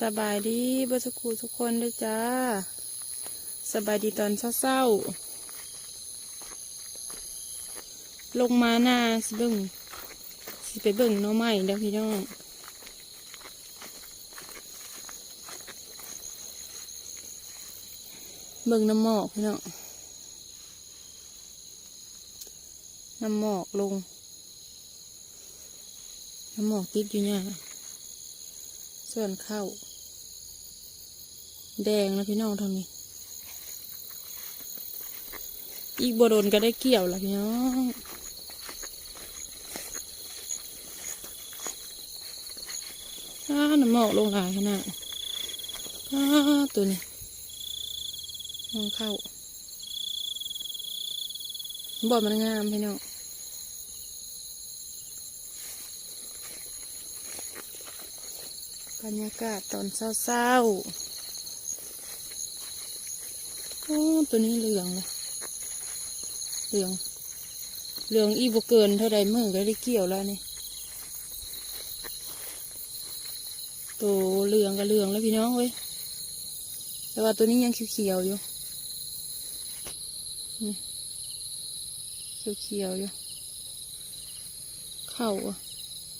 สบายดีเบอร์สกูทุกคนด้วยจ้า สบายดีตอนเศร้าๆ ลงมาหน้าสิเบิ่งสิไปเบิ่งน้อใหม่เด้อพี่น้องเบิ่งน้ำหมอกพี่น้องน้ำหมอกลง น้ำหมอกติดอยู่เนี่ย ส่วนข้าวแดงแล้วพี่น้องทางนี้อีกบโดนก็ได้เกี่ยวแล้วพี่น้องอ้าน้ำหมอกลงหลายขนาดอ้าตัวนี้มองเข้าบ่อมันงามพี่น้อง บรรยากาศตอนเศร้าๆโอ้ตัวนี้เหลืองเลยเหลือง เหลืองอีบเกินเท่าใดมือก็ได้เกี่ยวแล้วนี่ตัวเหลืองกับเหลืองแล้วพี่น้องเว้ย แต่ว่าตัวนี้ยังเขียวๆอยู่นี่เขียวๆอยู่ เข้าอะ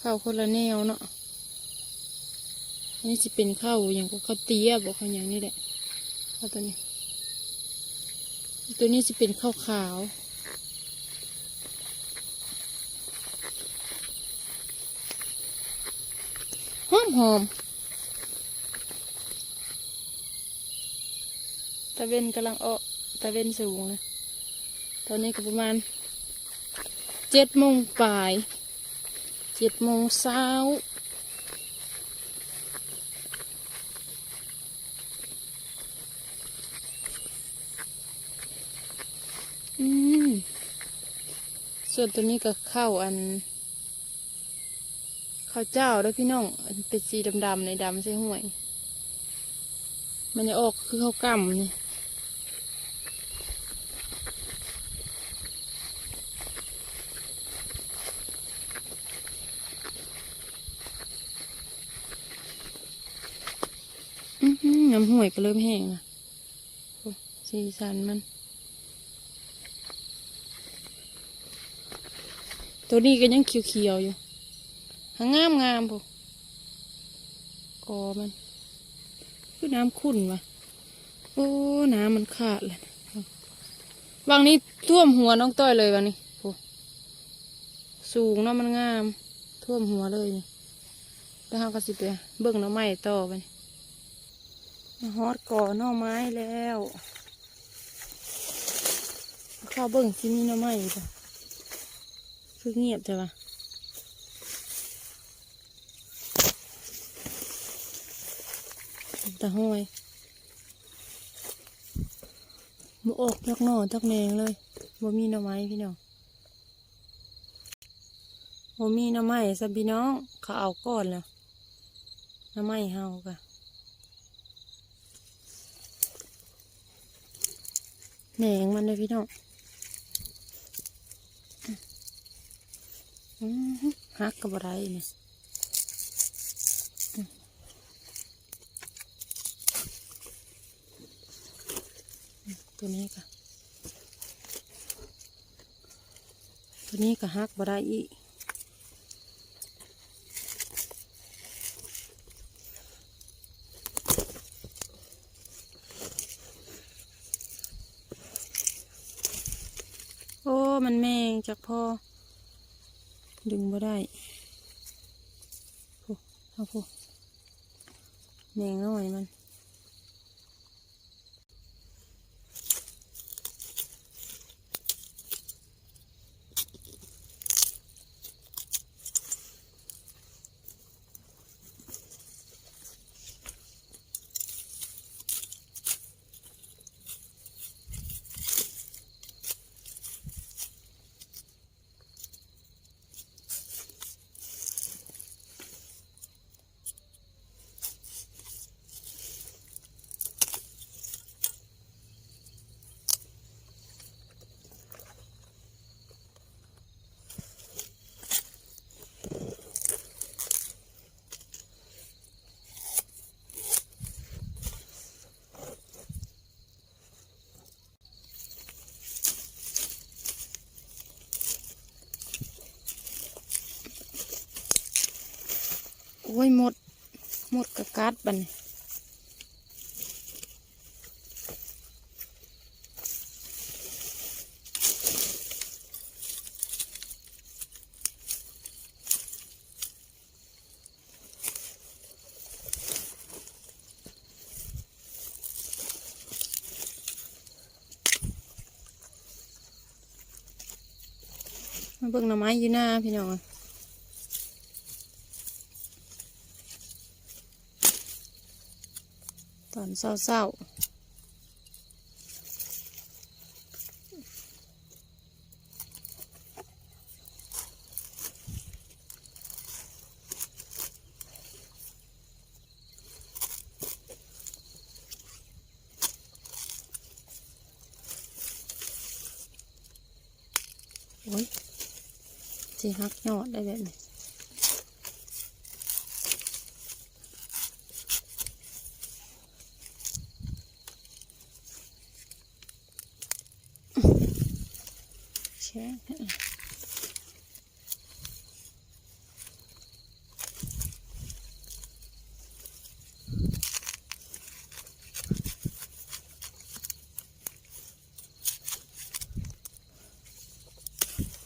เข้าคนละแนวเนาะ นนี้จะเป็นข้าวอย่างก็ข้าวเตี้ยบอกข้าวอย่างนี้แหละข้าวตัวนี้ ตัวนี้จะเป็นข้าวขาวหอมหอมตะเวนกำลังออกตะเวนสูงเลยตอนนี้ก็ประมาณเจ็ดโมงปลายเจ็ดโมงเช้า อืม ส่วนตัวนี้ก็ข้าวอันข้าวเจ้าแล้วพี่น้องเป็นสีดำๆในดำใส่ห่วย มันจะออกคือข้าวกล้ำนี่น้ำห่วยก็เริ่มแห้งละสีสันมัน ตัวนี้ก็ยังเขียวๆอยู่หางงามงามๆพวกอมันคือน้ำขุ่นวะโอ้ น้ำมันขาดเลยบางนี้ท่วมหัวน้องต้อยเลยวันนี้โอ้สูงเนาะมันงาม ท่วมหัวเลยนี่แล้วเราก็สิไปเบิ่งน้อไม้ต่อไปฮอดก่อน่อไม้แล้ว เข้าเบิ่งที่มีหน้อไม้จ้ะ คือเงียบจังวะตะห้อยบ่ออกจากหน่อจากแนงเลยบ่มีหน่อไม้พี่น้องบ่มีหน่อไม้สับพี่น้อง เขาเอาก่อนแล้วหน่อไม้เฮากะแหนงมันเลยพี่น้อง อือ ฮักกับอะไรเนี่ยตัวนี้ก็ตัวนี้ก็ฮักบได้อีกโอ้ มันแมงจากพ่อ ดึงบ่ได้โอ้เอาพูแหน่งน้อยมัน อ้ยหมด หมดกระกัดบัดนมาเบิ่งหน่อไม้อยู่หน้าพี่น้องอะ ตอนเศร้าๆโอ้ยสิหักยอดได้แบบนี้ แช่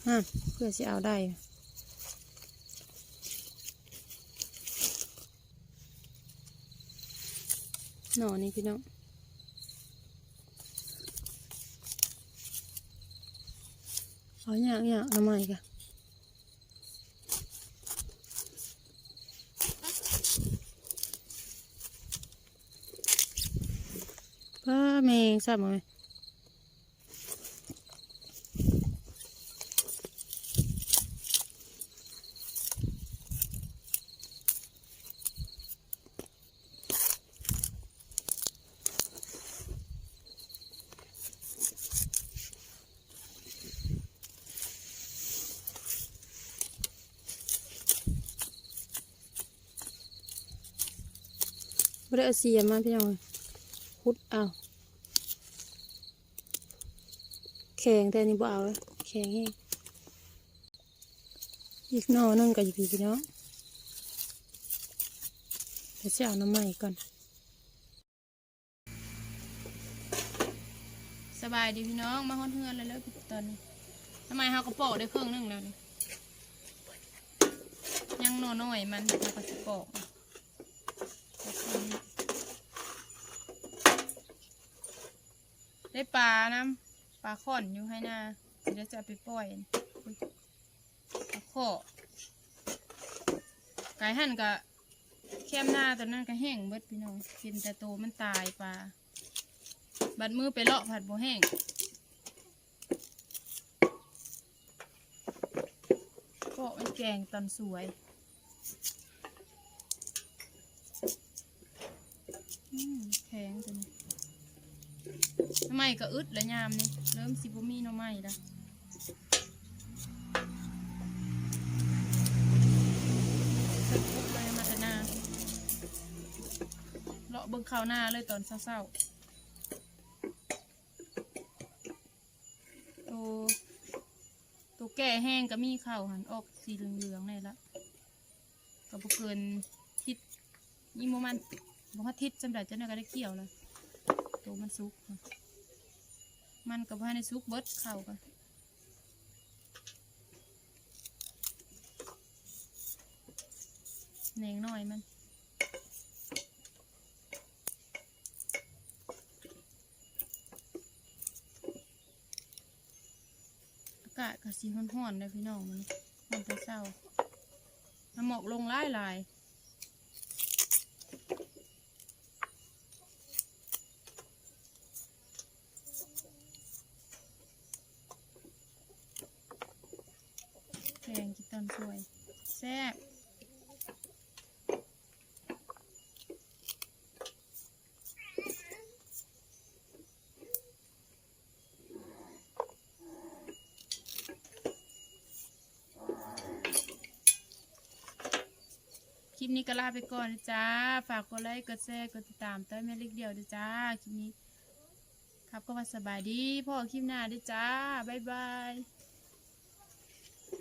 ฮะเพื่อจะเอาได้หน่อนี่พี่น้องเอาอย่างอยางทำไมกันป้าเมงทราบไหม ไม่ได้เอาเสียมาพี่น้องคุดเอาแข็งแต่นี่บ่เอาเลยแข็งแห้งอีกนอหนึงก็อยู่พี่พี่น้องเดี๋ยวจะเอาน้ำใหม่ก่อนสบายดีพี่น้องมาฮอนเฮือนเลยเลยตอนนี้ทำไมเขาก็ปอกได้เครื่องหนึงแล้วนี่ยังนอน้อยมันเขาก็จะปอก ได้ปลาน้ำปลาข่อนอยู่ให้หน้าเดี๋ยวจะไปปล่อยปลาข้อไก่หั่นก็แคมหน้าตอนนั้นก็แห้งเบิดพี่น้องกินแต่โตมันตายปลาบัดมือไปเลาะผัดโบแห้งก็มันแกงตอนสวยแข็งจัง ทำไมก็อึดและยามนี่เริ่มสิบมีหน่อไม้ละเสร็จปุ๊บเลยมาแต่หน้าเลาะเบิ่งข้าวหน้าเลยตอนเศร้าๆตัวตัวแก่แห้งก็มีข้าวหันออกสีเหลืองๆนี่ละก็บ่เกินทิศยิ่งโมมันบ่ฮอดทิศจำได้จะน่าก็ได้เกี่ยวแล้ว ตัวมันสุก มันกับว่าในสุกเบิดเข้ากันแหนงหน่อยมันอากาศก็สีร้อนๆเลยพี่น้องมันมันแต่เศร้าน้ำหมอกลงหลายหลายแกงกินตอนสวย แซ่บคลิ ปนี้ก็ลาไปก่อนนะจ้า ฝากกดไลค์ กดแชร์ กดติดตามต้ยแม่เล็กเดียวนะจ้า คลิปนี้ ครับก็ว่าสบายดีพ่อคลิปหน้าด้วยจ้า บ๊ายบาย